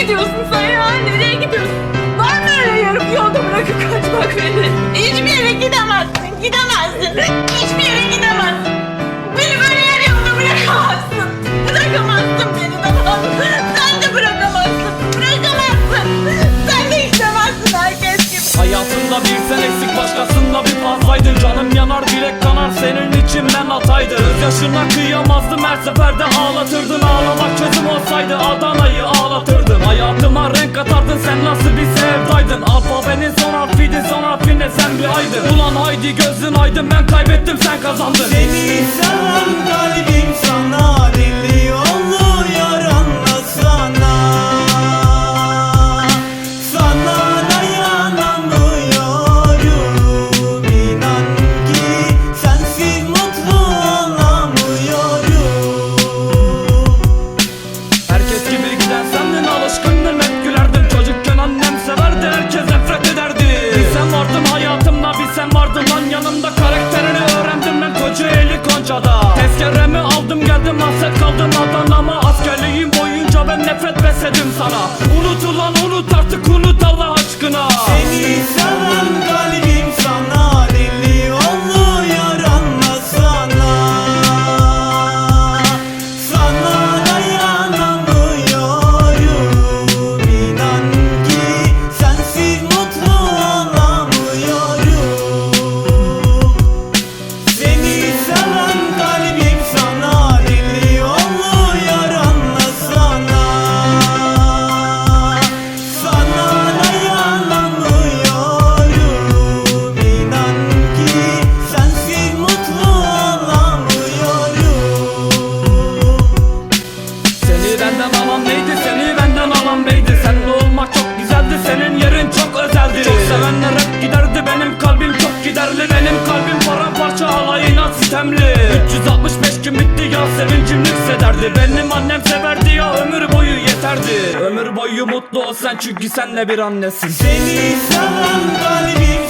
gidiyorsun sen ya? Nereye gidiyorsun? Var mı öyle yarım yolda bırakıp kaçmak Gözyaşına kıyamazdım. Her seferde ağlatırdın Ağlamak çözüm olsaydı Adana'yı ağlatırdım. Hayatıma renk katardın sen nasıl bir sevdaydın? Alfabenin son harfiydin son harfinde sen bir aydın. Ulan haydi gözün aydın. Ben kaybettim. Sen kazandın. Seni seven kalbim besledim sana. Unut ulan unut artık unut sitemli 365 gün bitti ya? Sevincim nüksederdi Benim annem severdi ya ömür boyu yeterdi. Ömür boyu mutlu ol sen çünkü senle bir annesin. Seni seven kalbim